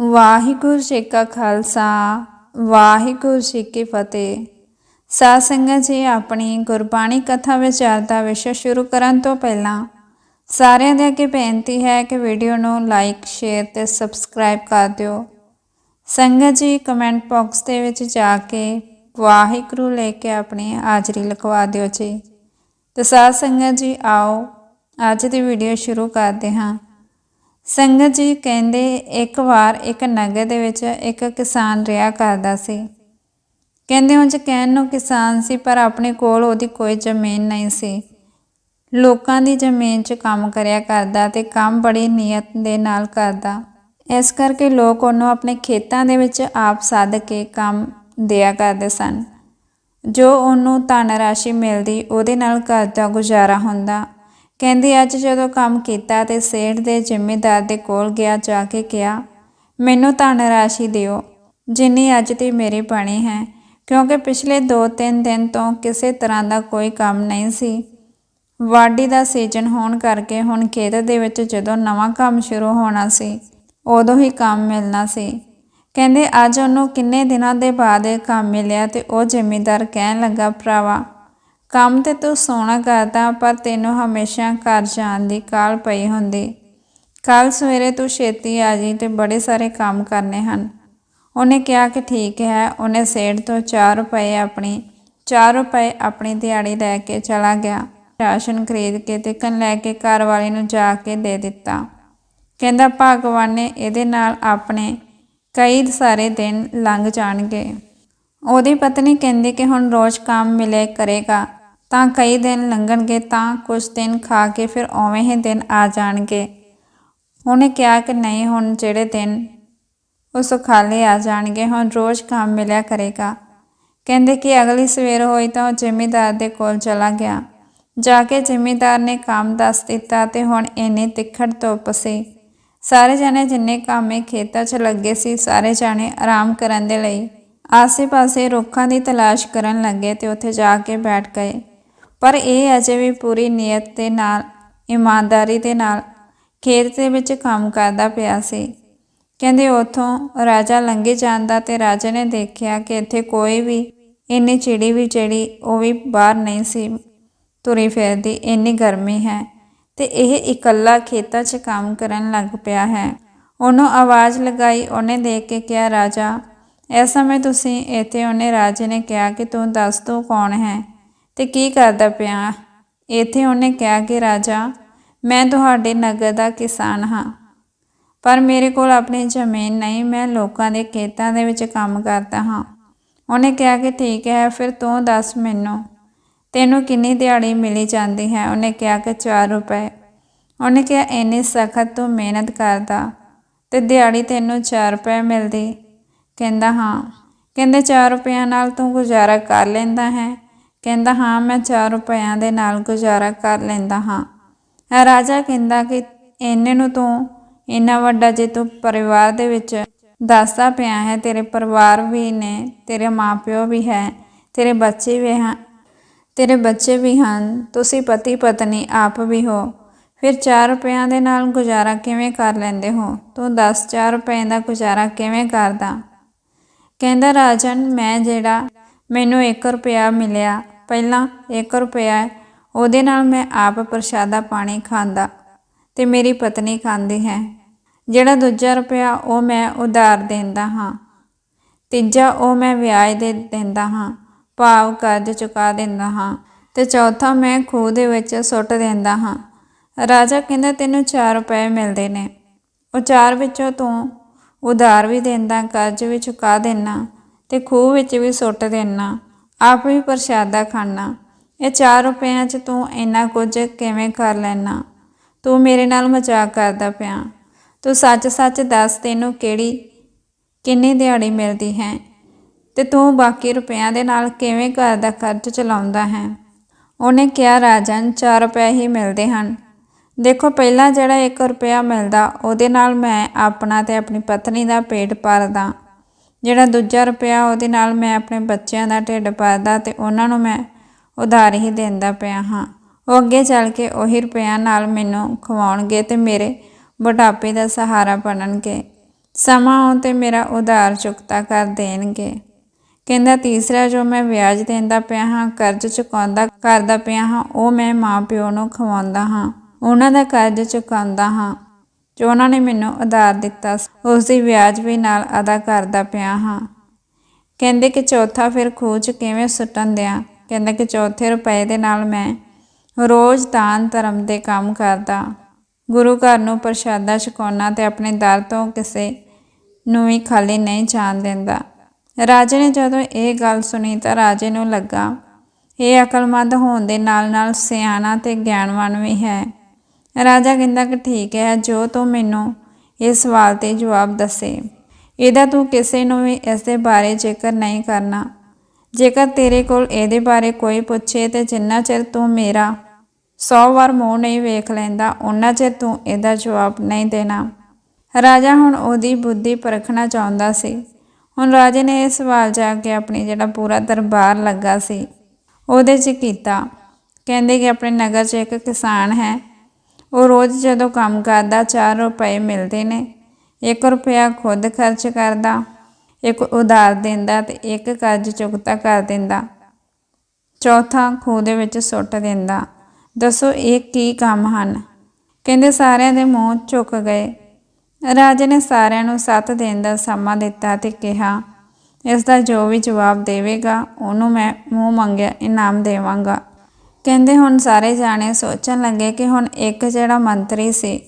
ਵਾਹਿਗੁਰੂ ਜੀ ਕਾ ਖਾਲਸਾ, ਵਾਹਿਗੁਰੂ ਜੀ ਕੀ ਫਤਿਹ। ਸਾਧ ਸੰਗਤ ਜੀ, ਆਪਣੀ ਗੁਰਬਾਣੀ ਕਥਾ ਵਿਚਾਰ ਦਾ ਵਿਸ਼ਾ ਸ਼ੁਰੂ ਕਰਨ ਤੋਂ ਪਹਿਲਾਂ ਸਾਰਿਆਂ ਦੇ ਅੱਗੇ ਬੇਨਤੀ ਹੈ ਕਿ ਵੀਡੀਓ ਨੂੰ ਲਾਈਕ, ਸ਼ੇਅਰ ਤੇ ਸਬਸਕ੍ਰਾਈਬ ਕਰ ਦਿਓ। ਸੰਗਤ ਜੀ, ਕਮੈਂਟ ਬਾਕਸ ਦੇ ਵਿੱਚ ਜਾ ਕੇ ਵਾਹਿਗੁਰੂ ਲੈ ਕੇ ਆਪਣੀ ਹਾਜ਼ਰੀ ਲਿਖਵਾ ਦਿਓ ਜੀ। ਤੇ ਸਾਧ ਸੰਗਤ ਜੀ, ਆਓ ਅੱਜ ਦੀ ਵੀਡੀਓ ਸ਼ੁਰੂ ਕਰਦੇ ਹਾਂ। ਸੰਗਤ ਜੀ ਕਹਿੰਦੇ, ਇੱਕ ਵਾਰ ਇੱਕ ਨਗਰ ਦੇ ਵਿੱਚ ਇੱਕ ਕਿਸਾਨ ਰਿਹਾ ਕਰਦਾ ਸੀ। ਕਹਿੰਦੇ, ਉਂਝ ਕਹਿਣ ਨੂੰ ਕਿਸਾਨ ਸੀ, ਪਰ ਆਪਣੇ ਕੋਲ ਉਹਦੀ ਕੋਈ ਜ਼ਮੀਨ ਨਹੀਂ ਸੀ। ਲੋਕਾਂ ਦੀ ਜ਼ਮੀਨ 'ਚ ਕੰਮ ਕਰਿਆ ਕਰਦਾ ਤੇ ਕੰਮ ਬੜੀ ਨੀਅਤ ਦੇ ਨਾਲ ਕਰਦਾ। ਇਸ ਕਰਕੇ ਲੋਕ ਉਹਨੂੰ ਆਪਣੇ ਖੇਤਾਂ ਦੇ ਵਿੱਚ ਆਪ ਸੱਦ ਕੇ ਕੰਮ ਦਿਆ ਕਰਦੇ ਸਨ। ਜੋ ਉਹਨੂੰ ਧਨ ਰਾਸ਼ੀ ਮਿਲਦੀ, ਉਹਦੇ ਨਾਲ ਘਰ ਦਾ ਗੁਜ਼ਾਰਾ ਹੁੰਦਾ। ਕਹਿੰਦੀ, ਅੱਜ ਜਦੋਂ ਕੰਮ ਕੀਤਾ ਤੇ ਸੇਠ ਦੇ ਜ਼ਿੰਮੇਦਾਰ ਦੇ ਕੋਲ ਗਿਆ, ਜਾ ਕੇ ਕਿਹਾ, ਮੈਨੂੰ ਧਨ ਰਾਸ਼ੀ ਦਿਓ, ਜਿੰਨੀ ਅੱਜ ਦੀ ਮੇਰੀ ਬਣੀ ਹੈ, ਕਿਉਂਕਿ ਪਿਛਲੇ 2-3 ਦਿਨ ਤੋਂ ਕਿਸੇ ਤਰ੍ਹਾਂ ਦਾ ਕੋਈ ਕੰਮ ਨਹੀਂ ਸੀ। ਵਾਢੀ ਦਾ ਸੀਜ਼ਨ ਹੋਣ ਕਰਕੇ ਹੁਣ ਖੇਤ ਦੇ ਵਿੱਚ ਜਦੋਂ ਨਵਾਂ ਕੰਮ ਸ਼ੁਰੂ ਹੋਣਾ ਸੀ, ਉਦੋਂ ਹੀ ਕੰਮ ਮਿਲਣਾ ਸੀ। ਕਹਿੰਦੇ, ਅੱਜ ਉਹਨੂੰ ਕਿੰਨੇ ਦਿਨਾਂ ਦੇ ਬਾਅਦ ਇਹ ਕੰਮ ਮਿਲਿਆ? ਤੇ ਉਹ ਜ਼ਿਮੀਂਦਾਰ ਕਹਿਣ ਲੱਗਾ, ਭਰਾਵਾ ਕੰਮ ਤੇ ਤੂੰ ਸੋਹਣਾ ਕਰਦਾ, ਪਰ ਤੈਨੂੰ ਹਮੇਸ਼ਾ ਘਰ ਜਾਣ ਦੀ ਕਾਲ ਪਈ ਹੁੰਦੀ। ਕੱਲ ਸਵੇਰੇ ਤੂੰ ਛੇਤੀ ਆ ਜੀ ਤੇ ਬੜੇ ਸਾਰੇ ਕੰਮ ਕਰਨੇ ਹਨ। ਉਹਨੇ ਕਿਹਾ ਕਿ ਠੀਕ ਹੈ, ਉਹਨੇ ਸੇਠ ਤੋਂ 4 ਰੁਪਏ ਆਪਣੀ 4 ਰੁਪਏ ਆਪਣੀ ਦਿਹਾੜੀ ਲੈ ਕੇ ਚਲਾ ਗਿਆ। ਰਾਸ਼ਨ ਖਰੀਦ ਕੇ ਤੇ ਕਨ ਲੈ ਕੇ ਘਰ ਵਾਲੇ ਨੂੰ ਜਾ ਕੇ ਦੇ ਦਿੱਤਾ। ਕਹਿੰਦਾ, ਭਗਵਾਨ ਨੇ ਇਹਦੇ ਨਾਲ ਆਪਣੇ ਕਈ ਸਾਰੇ ਦਿਨ ਲੰਘ ਜਾਣਗੇ। ਉਹਦੀ ਪਤਨੀ ਕਹਿੰਦੀ ਕਿ ਹੁਣ ਰੋਜ਼ ਕੰਮ ਮਿਲੇ ਕਰੇਗਾ। ਤਾਂ ਕਈ ਦਿਨ ਲੰਘਣਗੇ ਤਾਂ ਕੁਝ ਦਿਨ ਖਾ ਕੇ ਫਿਰ ਉਵੇਂ ਹੀ ਦਿਨ ਆ ਜਾਣਗੇ। ਉਹਨੇ ਕਿਹਾ ਕਿ ਨਹੀਂ, ਹੁਣ ਜਿਹੜੇ ਦਿਨ ਉਸ ਖਾਲੇ ਆ ਜਾਣਗੇ, ਹੁਣ ਰੋਜ਼ ਕੰਮ ਮਿਲਿਆ ਕਰੇਗਾ। ਕਹਿੰਦੇ ਕਿ ਅਗਲੀ ਸਵੇਰ ਹੋਈ ਤਾਂ ਉਹ ਜ਼ਿਮੀਦਾਰ ਦੇ ਕੋਲ ਚਲਾ ਗਿਆ। ਜਾ ਕੇ ਜ਼ਿਮੀਦਾਰ ਨੇ ਕੰਮ ਦੱਸ ਦਿੱਤਾ ਤੇ ਹੁਣ ਇੰਨੀ ਤਿੱਖੜ ਧੁੱਪ ਸੀ। ਸਾਰੇ ਜਾਣੇ ਜਿੰਨੇ ਕਾਮੇ ਖੇਤਾਂ 'ਚ ਲੱਗੇ ਸੀ, ਸਾਰੇ ਜਾਣੇ ਆਰਾਮ ਕਰਨ ਦੇ ਲਈ ਆਸੇ-ਪਾਸੇ ਰੁੱਖਾਂ ਦੀ ਤਲਾਸ਼ ਕਰਨ ਲੱਗੇ ਤੇ ਉੱਥੇ ਜਾ ਕੇ ਬੈਠ ਗਏ। ਪਰ ਇਹ ਅਜੇ ਵੀ ਪੂਰੀ ਨੀਅਤ ਦੇ ਨਾਲ, ਇਮਾਨਦਾਰੀ ਦੇ ਨਾਲ ਖੇਤ ਦੇ ਵਿੱਚ ਕੰਮ ਕਰਦਾ ਪਿਆ ਸੀ। ਕਹਿੰਦੇ ਉਥੋਂ ਰਾਜਾ ਲੰਘੇ ਜਾਂਦਾ ਤੇ ਰਾਜੇ ਨੇ ਦੇਖਿਆ ਕਿ ਇੱਥੇ ਕੋਈ ਵੀ ਇੰਨੀ ਚਿੜੀ ਵੀ ਜਿਹੜੀ ਉਹ ਵੀ ਬਾਹਰ ਨਹੀਂ ਸੀ ਤੁਰੀ ਫਿਰਦੀ, ਇੰਨੀ ਗਰਮੀ ਹੈ ਤੇ ਇਹ ਇਕੱਲਾ ਖੇਤਾਂ 'ਚ ਕੰਮ ਕਰਨ ਲੱਗ ਪਿਆ ਹੈ। ਉਹਨੂੰ ਆਵਾਜ਼ ਲਗਾਈ, ਉਹਨੇ ਦੇਖ ਕੇ ਕਿਹਾ, ਰਾਜਾ, ਇਸ ਸਮੇਂ ਤੁਸੀਂ ਇੱਥੇ ਉਹਨੇ ਰਾਜੇ ਨੇ ਕਿਹਾ ਕਿ ਤੂੰ ਦੱਸ ਤੂੰ ਕੌਣ ਹੈ? ਤੇ ਕੀ ਕਰਦਾ ਪਿਆ? ਇੱਥੇ ਉਹਨੇ ਕਿਹਾ ਕਿ, ਰਾਜਾ, ਮੈਂ ਤੁਹਾਡੇ ਨਗਰ ਦਾ ਕਿਸਾਨ ਹਾਂ। ਪਰ ਮੇਰੇ ਕੋਲ ਆਪਣੀ ਜ਼ਮੀਨ ਨਹੀਂ, ਮੈਂ ਲੋਕਾਂ ਦੇ ਖੇਤਾਂ ਦੇ ਵਿੱਚ ਕੰਮ ਕਰਦਾ ਹਾਂ। ਉਹਨੇ ਕਿਹਾ ਕਿ, ਠੀਕ ਹੈ, ਫਿਰ ਤੂੰ ਦੱਸ ਮੈਨੂੰ, ਤੈਨੂੰ ਕਿੰਨੀ ਦਿਹਾੜੀ ਮਿਲੀ ਜਾਂਦੀ ਹੈ? ਉਹਨੇ ਕਿਹਾ ਕਿ 4 ਰੁਪਏ। ਉਹਨੇ ਕਿਹਾ, ਇੰਨੀ ਸਖਤ ਤੂੰ ਮਿਹਨਤ ਕਰਦਾ ਤੇ ਦਿਹਾੜੀ ਤੈਨੂੰ 4 ਰੁਪਏ ਮਿਲਦੀ? ਕਹਿੰਦਾ, ਹਾਂ। ਕਹਿੰਦੇ 4 ਰੁਪਿਆਂ ਨਾਲ ਤੂੰ ਗੁਜ਼ਾਰਾ ਕਰ ਲੈਂਦਾ ਹੈ। ਕਹਿੰਦਾ, ਹਾਂ, ਮੈਂ 4 ਰੁਪਿਆਂ ਦੇ ਨਾਲ ਗੁਜ਼ਾਰਾ ਕਰ ਲੈਂਦਾ ਹਾਂ। ਰਾਜਾ ਕਹਿੰਦਾ ਕਿ ਇੰਨੇ ਨੂੰ ਤੂੰ ਇੰਨਾ ਵੱਡਾ ਜੇ ਤੂੰ ਪਰਿਵਾਰ ਦੇ ਵਿੱਚ ਦੱਸਦਾ ਪਿਆ ਹੈ, ਤੇਰੇ ਪਰਿਵਾਰ ਵੀ ਨੇ, ਤੇਰੇ ਮਾਪਿਓ ਵੀ ਹੈ, ਤੇਰੇ ਬੱਚੇ ਵੀ ਹਨ ਤੇਰੇ ਬੱਚੇ ਵੀ ਹਨ, ਤੁਸੀਂ ਪਤੀ ਪਤਨੀ ਆਪ ਵੀ ਹੋ। ਫਿਰ 4 ਰੁਪਿਆਂ ਦੇ ਨਾਲ ਗੁਜ਼ਾਰਾ ਕਿਵੇਂ ਕਰ ਲੈਂਦੇ ਹੋ? ਤੂੰ 10 4 ਰੁਪਏ ਦਾ ਗੁਜ਼ਾਰਾ ਕਿਵੇਂ ਕਰਦਾ? ਕਹਿੰਦਾ, ਰਾਜਨ, ਮੈਂ ਜਿਹੜਾ ਮੈਨੂੰ 1 ਰੁਪਿਆ ਮਿਲਿਆ। ਪਹਿਲਾਂ 1 ਰੁਪਿਆ ਉਹਦੇ ਨਾਲ ਮੈਂ ਆਪ ਪ੍ਰਸ਼ਾਦਾ ਪਾਣੀ ਖਾਂਦਾ ਤੇ ਮੇਰੀ ਪਤਨੀ ਖਾਂਦੀ ਹੈ। ਜਿਹੜਾ ਦੂਜਾ ਰੁਪਿਆ ਉਹ ਮੈਂ ਉਧਾਰ ਦਿੰਦਾ ਹਾਂ। ਤੀਜਾ ਉਹ ਮੈਂ ਵਿਆਜ ਦੇ ਦਿੰਦਾ ਹਾਂ। ਭਾਵ ਕਰਜ਼ ਚੁਕਾ ਦਿੰਦਾ ਹਾਂ ਤੇ ਚੌਥਾ ਮੈਂ ਖੂਹ ਦੇ ਵਿੱਚ ਸੁੱਟ ਦਿੰਦਾ ਹਾਂ। ਰਾਜਾ ਕਹਿੰਦਾ, ਤੈਨੂੰ 4 ਰੁਪਏ ਮਿਲਦੇ ਨੇ। ਉਹ ਚਾਰ ਵਿੱਚੋਂ ਤੂੰ ਉਧਾਰ ਵੀ ਦਿੰਦਾ, ਕਰਜ਼ ਵੀ ਚੁਕਾ ਦਿੰਦਾ। ਤੇ ਖੂਹ ਵਿੱਚ ਵੀ ਸੁੱਟ ਦੇਣਾ, ਆਪ ਵੀ ਪ੍ਰਸ਼ਾਦਾ ਖਾਣਾ। ਇਹ 4 ਰੁਪਿਆਂ 'ਚ ਤੂੰ ਇੰਨਾ ਕੁਝ ਕਿਵੇਂ ਕਰ ਲੈਣਾ? ਤੂੰ ਮੇਰੇ ਨਾਲ ਮਜ਼ਾਕ ਕਰਦਾ ਪਿਆ। ਤੂੰ ਸੱਚ-ਸੱਚ ਦੱਸ ਤੈਨੂੰ ਕਿਹੜੀ, ਕਿੰਨੀ ਦਿਹਾੜੀ ਮਿਲਦੀ ਹੈ? ਤੇ ਤੂੰ ਬਾਕੀ ਰੁਪਿਆਂ ਦੇ ਨਾਲ ਕਿਵੇਂ ਘਰ ਦਾ ਖਰਚ ਚਲਾਉਂਦਾ ਹੈ? ਉਹਨੇ ਕਿਹਾ ਰਾਜਨ 4 ਰੁਪਏ ਹੀ ਮਿਲਦੇ ਹਨ। ਦੇਖੋ, ਪਹਿਲਾਂ ਜਿਹੜਾ 1 ਰੁਪਿਆ ਮਿਲਦਾ, ਉਹਦੇ ਨਾਲ ਮੈਂ ਆਪਣਾ ਤੇ ਆਪਣੀ ਪਤਨੀ ਦਾ ਪੇਟ ਭਰਦਾ। ਜਿਹੜਾ ਦੂਜਾ ਰੁਪਿਆ ਉਹਦੇ ਨਾਲ ਮੈਂ ਆਪਣੇ ਬੱਚਿਆਂ ਦਾ ਢਿੱਡ ਭਰਦਾ ਤੇ ਉਹਨਾਂ ਨੂੰ ਮੈਂ ਉਧਾਰ ਹੀ ਦਿੰਦਾ ਪਿਆ ਹਾਂ। ਉਹ ਅੱਗੇ ਚੱਲ ਕੇ ਉਹੀ ਰੁਪਿਆਂ ਨਾਲ ਮੈਨੂੰ ਖਵਾਉਣਗੇ ਤੇ ਮੇਰੇ ਬੁਢਾਪੇ ਦਾ ਸਹਾਰਾ ਬਣਨਗੇ। ਸਮਾਂ ਆਉਣ ਤੇ ਮੇਰਾ ਉਧਾਰ ਚੁਕਤਾ ਕਰ ਦੇਣਗੇ। ਕਹਿੰਦਾ ਤੀਸਰਾ ਜੋ ਮੈਂ ਵਿਆਜ ਦਿੰਦਾ ਪਿਆ ਹਾਂ, ਕਰਜ਼ ਚੁਕਾਉਂਦਾ, ਕਰਦਾ ਪਿਆ ਹਾਂ, ਉਹ ਮੈਂ ਮਾਂ ਪਿਓ ਨੂੰ ਖਵਾਉਂਦਾ ਹਾਂ। ਉਹਨਾਂ ਦਾ ਕਰਜ਼ ਚੁਕਾਉਂਦਾ ਹਾਂ। ਜੋ ਉਹਨਾਂ ਨੇ ਮੈਨੂੰ ਉਧਾਰ ਦਿੱਤਾ ਸੀ, ਉਸ ਦੀ ਵਿਆਜ ਵੀ ਨਾਲ ਅਦਾ ਕਰਦਾ ਪਿਆ ਹਾਂ। ਕਹਿੰਦੇ ਕਿ ਚੌਥਾ ਫਿਰ ਖੂਚ ਕਿਵੇਂ ਸੁੱਟਣ ਦਿਆਂ? ਕਹਿੰਦਾ ਕਿ ਚੌਥੇ ਰੁਪਏ ਦੇ ਨਾਲ ਮੈਂ ਰੋਜ਼ ਦਾਨ ਧਰਮ ਦੇ ਕੰਮ ਕਰਦਾ। ਗੁਰੂ ਘਰ ਨੂੰ ਪ੍ਰਸ਼ਾਦਾ ਛਕਾਉਣਾ ਤੇ ਆਪਣੇ ਦਰ ਤੋਂ ਕਿਸੇ ਨੂੰ ਵੀ ਖਾਲੀ ਨਹੀਂ ਜਾਣ ਦਿੰਦਾ। ਰਾਜੇ ਨੇ ਜਦੋਂ ਇਹ ਗੱਲ ਸੁਣੀ ਤਾਂ ਰਾਜੇ ਨੂੰ ਲੱਗਾ ਇਹ ਅਕਲਮੰਦ ਹੋਣ ਦੇ ਨਾਲ ਨਾਲ ਸਿਆਣਾ ਤੇ ਗਿਆਨਵਾਨ ਵੀ ਹੈ। ਰਾਜਾ ਕਹਿੰਦਾ ਕਿ ਠੀਕ ਹੈ, ਜੋ ਤੂੰ ਮੈਨੂੰ ਇਸ ਸਵਾਲ ਤੇ ਜਵਾਬ ਦੱਸੇ, ਇਹਦਾ ਤੂੰ ਕਿਸੇ ਨੂੰ ਵੀ ਇਸ ਦੇ ਬਾਰੇ ਜ਼ਿਕਰ ਨਹੀਂ ਕਰਨਾ। ਜੇਕਰ ਤੇਰੇ ਕੋਲ ਇਹਦੇ ਬਾਰੇ ਕੋਈ ਪੁੱਛੇ ਤੇ ਜਿੰਨਾ ਚਿਰ ਤੂੰ ਮੇਰਾ 100 ਵਾਰ ਮੂੰਹ ਨਹੀਂ ਵੇਖ ਲੈਂਦਾ ਉਹਨਾਂ ਚਿਰ ਤੂੰ ਇਹਦਾ ਜਵਾਬ ਨਹੀਂ ਦੇਣਾ। ਰਾਜਾ ਹੁਣ ਉਹਦੀ ਬੁੱਧੀ ਪਰਖਣਾ ਚਾਹੁੰਦਾ ਸੀ। ਹੁਣ ਰਾਜੇ ਨੇ ਇਹ ਸਵਾਲ ਜਾ ਕੇ ਆਪਣੀ ਜਿਹੜਾ ਪੂਰਾ ਦਰਬਾਰ ਲੱਗਾ ਸੀ, ਉਹਦੇ 'ਚ ਕੀਤਾ। ਕਹਿੰਦੇ ਕਿ ਆਪਣੇ ਨਗਰ 'ਚ ਇੱਕ ਕਿਸਾਨ ਹੈ ਉਹ ਰੋਜ਼ ਜਦੋਂ ਕੰਮ ਕਰਦਾ 4 ਰੁਪਏ ਮਿਲਦੇ ਨੇ। 1 ਰੁਪਿਆ ਖੁਦ ਖਰਚ ਕਰਦਾ, ਇੱਕ ਉਧਾਰ ਦਿੰਦਾ ਤੇ ਇੱਕ ਕਰਜ਼ ਚੁਕਤਾ ਕਰ ਦਿੰਦਾ। ਚੌਥਾ ਖੂਹ ਦੇ ਵਿੱਚ ਸੁੱਟ ਦਿੰਦਾ। ਦੱਸੋ ਇਹ ਕੀ ਕੰਮ ਹਨ? ਕਹਿੰਦੇ ਸਾਰਿਆਂ ਦੇ ਮੂੰਹ ਝੁਕ ਗਏ। ਰਾਜੇ ਨੇ ਸਾਰਿਆਂ ਨੂੰ 7 ਦਿਨ ਦਾ ਸਮਾਂ ਦਿੱਤਾ ਤੇ ਕਿਹਾ ਇਸ ਦਾ ਜੋ ਵੀ ਜਵਾਬ ਦੇਵੇਗਾ, ਉਹਨੂੰ ਮੈਂ ਮੂੰਹ ਮੰਗਿਆ, ਇਨਾਮ ਦੇਵਾਂਗਾ। ਕਹਿੰਦੇ ਹੁਣ ਸਾਰੇ ਜਾਣੇ ਸੋਚਣ ਲੱਗੇ ਕਿ ਹੁਣ ਇੱਕ ਜਿਹੜਾ ਮੰਤਰੀ ਸੀ,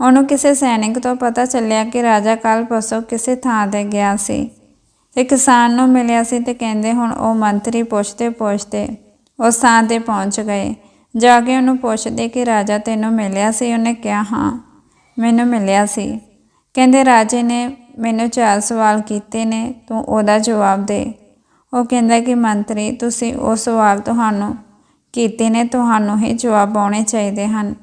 ਉਹਨੂੰ ਕਿਸੇ ਸੈਨਿਕ ਤੋਂ ਪਤਾ ਚੱਲਿਆ ਕਿ ਰਾਜਾ ਕੱਲ ਪਰਸੋਂ ਕਿਸੇ ਥਾਂ ਤੇ ਗਿਆ ਸੀ। ਤੇ ਕਿਸਾਨ ਨੂੰ ਮਿਲਿਆ ਸੀ ਤੇ ਕਹਿੰਦੇ ਹੁਣ ਉਹ ਮੰਤਰੀ ਪੁੱਛਦੇ ਪੁੱਛਦੇ ਉਸ ਥਾਂ ਤੇ ਪਹੁੰਚ ਗਏ। ਜਾ ਕੇ ਉਹਨੂੰ ਪੁੱਛਦੇ ਕਿ ਰਾਜਾ ਤੈਨੂੰ ਮਿਲਿਆ ਸੀ? ਉਹਨੇ ਕਿਹਾ, ਹਾਂ, ਮੈਨੂੰ ਮਿਲਿਆ ਸੀ। ਕਹਿੰਦੇ, ਰਾਜੇ ਨੇ ਮੈਨੂੰ ਚਾਰ ਸਵਾਲ ਕੀਤੇ ਨੇ, ਤੂੰ ਉਹਦਾ ਜਵਾਬ ਦੇ। ਉਹ ਕਹਿੰਦਾ ਕਿ, ਮੰਤਰੀ, ਤੁਸੀਂ ਉਹ ਸਵਾਲ ਤੁਹਾਨੂੰ ਕੀਤੇ ਨੇ, ਤੁਹਾਨੂੰ ਹੀ ਜਵਾਬ ਆਉਣੇ ਚਾਹੀਦੇ ਹਨ।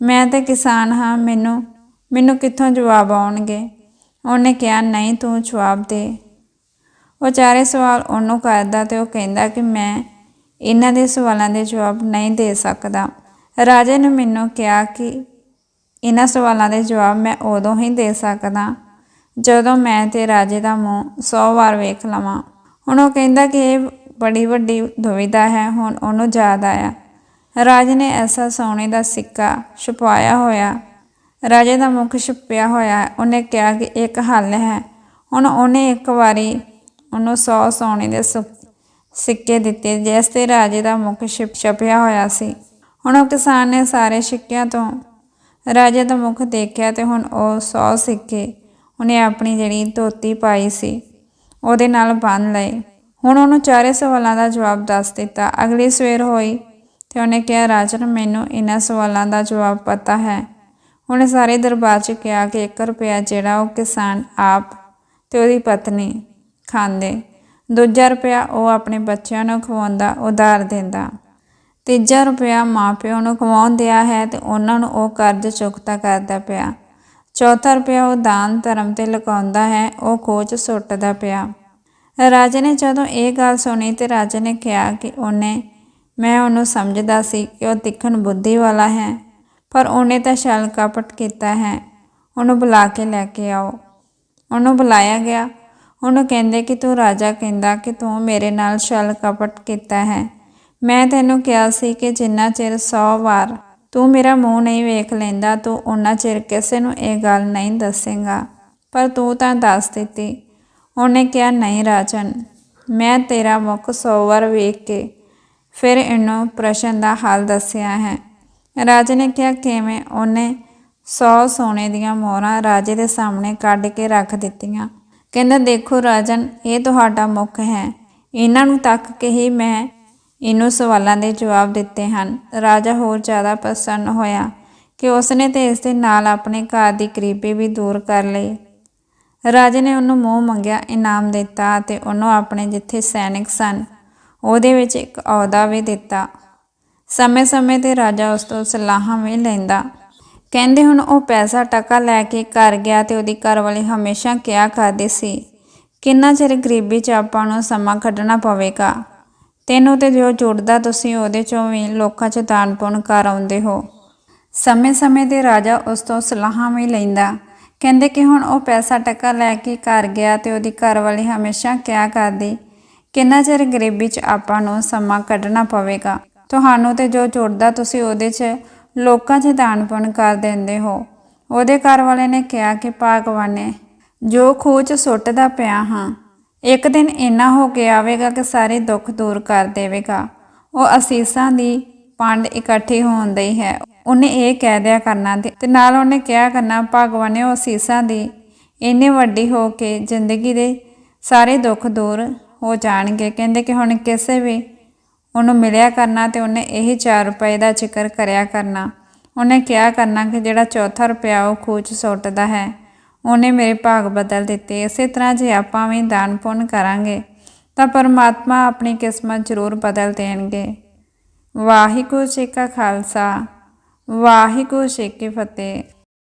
ਮੈਂ ਤਾਂ ਕਿਸਾਨ ਹਾਂ, ਮੈਨੂੰ ਮੈਨੂੰ ਕਿੱਥੋਂ ਜਵਾਬ ਆਉਣਗੇ? ਉਹਨੇ ਕਿਹਾ, ਨਹੀਂ, ਤੂੰ ਜਵਾਬ ਦੇ। ਉਹ ਚਾਰੇ ਸਵਾਲ ਉਹਨੂੰ ਕਰਦਾ ਤੇ ਉਹ ਕਹਿੰਦਾ ਕਿ ਮੈਂ ਇਹਨਾਂ ਦੇ ਸਵਾਲਾਂ ਦੇ ਜਵਾਬ ਨਹੀਂ ਦੇ ਸਕਦਾ। ਰਾਜੇ ਨੇ ਮੈਨੂੰ ਕਿਹਾ ਕਿ ਇਹਨਾਂ ਸਵਾਲਾਂ ਦੇ ਜਵਾਬ ਮੈਂ ਉਦੋਂ ਹੀ ਦੇ ਸਕਦਾ, ਜਦੋਂ ਮੈਂ ਤੇ ਰਾਜੇ ਦਾ ਮੂੰਹ 100 ਵਾਰ ਵੇਖ ਲਵਾਂ। ਹੁਣ ਉਹ ਕਹਿੰਦਾ ਕਿ ਇਹ ਬੜੀ ਵੱਡੀ ਦੁਵਿਧਾ ਹੈ, ਹੁਣ ਉਹਨੂੰ ਯਾਦ ਆਇਆ। ਰਾਜੇ ਨੇ ਐਸਾ ਸੋਨੇ ਦਾ ਸਿੱਕਾ ਛੁਪਾਇਆ ਹੋਇਆ। ਰਾਜੇ ਦਾ ਮੁਖ ਛੁਪਿਆ ਹੋਇਆ, ਉਹਨੇ ਕਿਹਾ ਕਿ ਇੱਕ ਹੱਲ ਹੈ। ਹੁਣ ਉਹਨੇ ਇੱਕ ਵਾਰੀ ਉਹਨੂੰ 100 ਸੋਨੇ ਦੇ ਸੁ- ਸਿੱਕੇ ਦਿੱਤੇ, ਜਿਸ ਤੇ ਰਾਜੇ ਦਾ ਮੁਖ ਛਿਪ, ਛਪਿਆ ਹੋਇਆ ਸੀ। ਹੁਣ ਉਹ ਕਿਸਾਨ ਨੇ ਸਾਰੇ ਸਿੱਕਿਆਂ ਤੋਂ ਰਾਜੇ ਦਾ ਮੁਖ ਦੇਖਿਆ ਤੇ ਹੁਣ ਉਹ 100 ਸਿੱਕੇ ਉਹਨੇ ਆਪਣੀ ਜਿਹੜੀ ਧੋਤੀ ਪਾਈ ਸੀ, ਉਹਦੇ ਨਾਲ ਬੰਨ ਲਏ। ਹੁਣ ਉਹਨੂੰ ਚਾਰੇ ਸਵਾਲਾਂ ਦਾ ਜਵਾਬ ਦੱਸ ਦਿੱਤਾ। ਅਗਲੀ ਸਵੇਰ ਹੋਈ ਤੇ ਉਹਨੇ ਕਿਹਾ, ਰਾਜਨ, ਮੈਨੂੰ ਇਹਨਾਂ ਸਵਾਲਾਂ ਦਾ ਜਵਾਬ ਪਤਾ ਹੈ। ਉਹਨੇ ਸਾਰੇ ਦਰਬਾਰ 'ਚ ਕਿਹਾ ਕਿ 1 ਰੁਪਿਆ ਜਿਹੜਾ ਉਹ ਕਿਸਾਨ ਆਪ ਤੇ ਉਹਦੀ ਪਤਨੀ ਖਾਂਦੇ। ਦੂਜਾ ਰੁਪਿਆ ਉਹ ਆਪਣੇ ਬੱਚਿਆਂ ਨੂੰ ਖਵਾਉਂਦਾ, ਉਧਾਰ ਦਿੰਦਾ। ਤੀਜਾ ਰੁਪਿਆ ਮਾਪਿਆਂ ਨੂੰ ਖਵਾਉਣ ਦਿਆ ਹੈ ਤੇ ਉਹਨਾਂ ਨੂੰ ਉਹ ਕਰਜ਼ ਚੁਕਤਾ ਕਰਦਾ ਪਿਆ। ਚੌਥਾ ਰੁਪਿਆ ਉਹ ਦਾਨ ਧਰਮ ਤੇ ਲਗਾਉਂਦਾ ਹੈ, ਉਹ ਖੋਜ ਸੁੱਟਦਾ ਪਿਆ। ਰਾਜੇ ਨੇ ਜਦੋਂ ਇਹ ਗੱਲ ਸੁਣੀ ਤੇ ਰਾਜੇ ਨੇ ਕਿਹਾ ਕਿ ਉਹਨੇ, ਮੈਂ ਉਹਨੂੰ ਸਮਝਦਾ ਸੀ ਕਿ ਉਹ ਤਿੱਖਣ ਬੁੱਧੀ ਵਾਲਾ ਹੈ, ਪਰ ਉਹਨੇ ਤਾਂ ਛਲ ਕਪਟ ਕੀਤਾ ਹੈ। ਉਹਨੂੰ ਬੁਲਾ ਕੇ ਲੈ ਕੇ ਆਓ। ਉਹਨੂੰ ਬੁਲਾਇਆ ਗਿਆ। ਉਹਨੂੰ ਕਹਿੰਦੇ ਕਿ ਤੂੰ ਰਾਜਾ ਕਹਿੰਦਾ ਕਿ ਤੂੰ ਮੇਰੇ ਨਾਲ ਛਲ ਕਪਟ ਕੀਤਾ ਹੈ। ਮੈਂ ਤੈਨੂੰ ਕਿਹਾ ਸੀ ਕਿ ਜਿੰਨਾ ਚਿਰ 100 ਵਾਰ ਤੂੰ ਮੇਰਾ ਮੂੰਹ ਨਹੀਂ ਵੇਖ ਲੈਂਦਾ, ਤੂੰ ਉਹਨਾਂ ਚਿਰ ਕਿਸੇ ਨੂੰ ਇਹ ਗੱਲ ਨਹੀਂ ਦੱਸੇਗਾ। ਪਰ ਤੂੰ ਤਾਂ ਦੱਸ ਦਿੱਤੀ। ਉਹਨੇ ਕਿਹਾ, ਨਹੀਂ ਰਾਜਨ, ਮੈਂ ਤੇਰਾ ਮੁਖ ਸੌ ਵਾਰ ਵੇਖ ਕੇ ਫਿਰ ਇਹਨੂੰ ਪ੍ਰਸ਼ਨ ਦਾ ਹੱਲ ਦੱਸਿਆ ਹੈ। ਰਾਜੇ ਨੇ ਕਿਹਾ, ਕਿਵੇਂ? ਉਹਨੇ 100 ਸੋਨੇ ਦੀਆਂ ਮੋਹਰਾਂ ਰਾਜੇ ਦੇ ਸਾਹਮਣੇ ਕੱਢ ਕੇ ਰੱਖ ਦਿੱਤੀਆਂ। ਕਹਿੰਦਾ, ਦੇਖੋ ਰਾਜਨ, ਇਹ ਤੁਹਾਡਾ ਮੁਖ ਹੈ। ਇਹਨਾਂ ਨੂੰ ਤੱਕ ਕੇ ਹੀ ਮੈਂ ਇਹਨੂੰ ਸਵਾਲਾਂ ਦੇ ਜਵਾਬ ਦਿੱਤੇ ਹਨ। ਰਾਜਾ ਹੋਰ ਜ਼ਿਆਦਾ ਪ੍ਰਸੰਨ ਹੋਇਆ ਕਿ ਉਸਨੇ ਤੇ ਇਸ ਦੇ ਨਾਲ ਆਪਣੇ ਘਰ ਦੀ ਗਰੀਬੀ ਵੀ ਦੂਰ ਕਰ ਲਈ। ਰਾਜੇ ਨੇ ਉਹਨੂੰ ਮੂੰਹ ਮੰਗਿਆ, ਇਨਾਮ ਦਿੱਤਾ ਤੇ ਉਹਨੂੰ ਆਪਣੇ ਜਿੱਥੇ ਸੈਨਿਕ ਸਨ, ਉਹਦੇ ਵਿੱਚ ਇੱਕ ਅਹੁਦਾ ਵੀ ਦਿੱਤਾ। ਸਮੇਂ-ਸਮੇਂ ਤੇ ਰਾਜਾ ਉਸ ਤੋਂ ਸਲਾਹਾਂ ਵੀ ਲੈਂਦਾ। ਕਹਿੰਦੇ ਹੁਣ ਉਹ ਪੈਸਾ ਟਕਾ ਲੈ ਕੇ ਘਰ ਗਿਆ ਤੇ ਉਹਦੀ ਘਰਵਾਲੀ ਹਮੇਸ਼ਾ ਕਿਹਾ ਕਰਦੀ ਸੀ? ਕਿੰਨਾ ਚਿਰ ਗਰੀਬੀ 'ਚ ਆਪਾਂ ਨੂੰ ਸਮਾਂ ਕੱਢਣਾ ਪਵੇਗਾ? ਤੈਨੂੰ ਤੇ ਜੋ ਜੁੜਦਾ ਤੁਸੀਂ ਉਹਦੇ 'ਚੋਂ ਵੀ ਲੋਕਾਂ 'ਚ ਦਾਨ ਪੁੰਨ ਕਰ ਆਉਂਦੇ ਹੋ। ਸਮੇਂ-ਸਮੇਂ ਤੇ ਰਾਜਾ ਉਸ ਤੋਂ ਸਲਾਹਾਂ ਵੀ ਲੈਂਦਾ। ਕਹਿੰਦੇ ਕਿ ਹੁਣ ਉਹ ਪੈਸਾ ਟੱਕਾ ਲੈ ਕੇ ਘਰ ਗਿਆ ਤੇ ਉਹਦੀ ਘਰ ਵਾਲੀ ਹਮੇਸ਼ਾ ਕਿਹਾ ਕਰਦੀ? ਕਿੰਨਾ ਚਿਰ ਗਰੀਬੀ 'ਚ ਆਪਾਂ ਨੂੰ ਸਮਾਂ ਕੱਢਣਾ ਪਵੇਗਾ? ਤੁਹਾਨੂੰ ਤੇ ਜੋ ਜੁੜਦਾ ਤੁਸੀਂ ਉਹਦੇ 'ਚ ਲੋਕਾਂ 'ਚ ਦਾਨ ਕਰ ਦਿੰਦੇ ਹੋ। ਉਹਦੇ ਘਰ ਵਾਲੇ ਨੇ ਕਿਹਾ ਕਿ ਭਾਗਵਾਨੇ, ਜੋ ਖੂਹ 'ਚ ਸੁੱਟਦਾ ਪਿਆ ਹਾਂ, ਇੱਕ ਦਿਨ ਇੰਨਾ ਹੋ ਕੇ ਆਵੇਗਾ ਕਿ ਸਾਰੇ ਦੁੱਖ ਦੂਰ ਕਰ ਦੇਵੇਗਾ। ਉਹ ਅਸੀਸਾਂ ਦੀ ਪੰਡ ਇਕੱਠੀ ਹੋਣ ਦੀ ਹੈ। ਉਹਨੇ ਇਹ ਕਹਿ ਦਿਆ ਕਰਨਾ ਤੇ ਤੇ ਨਾਲ ਉਹਨੇ ਕਿਹਾ ਕਰਨਾ, ਭਗਵਾਨ ਨੇ ਉਹ ਅਸੀਸਾਂ ਦੀ ਇੰਨੀ ਵੱਡੀ ਹੋ ਕੇ ਜ਼ਿੰਦਗੀ ਦੇ ਸਾਰੇ ਦੁੱਖ ਦੂਰ ਹੋ ਜਾਣਗੇ। ਕਹਿੰਦੇ ਕਿ ਹੁਣ ਕਿਸੇ ਵੀ ਉਹਨੂੰ ਮਿਲਿਆ ਕਰਨਾ ਤੇ ਉਹਨੇ ਇਹੀ 4 ਰੁਪਏ ਦਾ ਜ਼ਿਕਰ ਕਰਿਆ ਕਰਨਾ। ਉਹਨੇ ਕਿਹਾ ਕਰਨਾ ਕਿ ਜਿਹੜਾ ਚੌਥਾ ਰੁਪਿਆ ਉਹ ਖੂਹ 'ਚ ਸੁੱਟਦਾ ਹੈ, ਉਹਨੇ ਮੇਰੇ ਭਾਗ ਬਦਲ ਦਿੱਤੇ। ਇਸੇ ਤਰ੍ਹਾਂ ਜੇ ਆਪਾਂ ਵੀ ਦਾਨ ਪੁੰਨ ਕਰਾਂਗੇ, ਤਾਂ ਪਰਮਾਤਮਾ ਆਪਣੀ ਕਿਸਮਤ ਜ਼ਰੂਰ ਬਦਲ ਦੇਣਗੇ। ਵਾਹਿਗੁਰੂ ਜੀ ਕਾ ਖਾਲਸਾ। ਵਾਹਿਗੁਰੂ ਜੀ ਕੀ ਫਤਿਹ।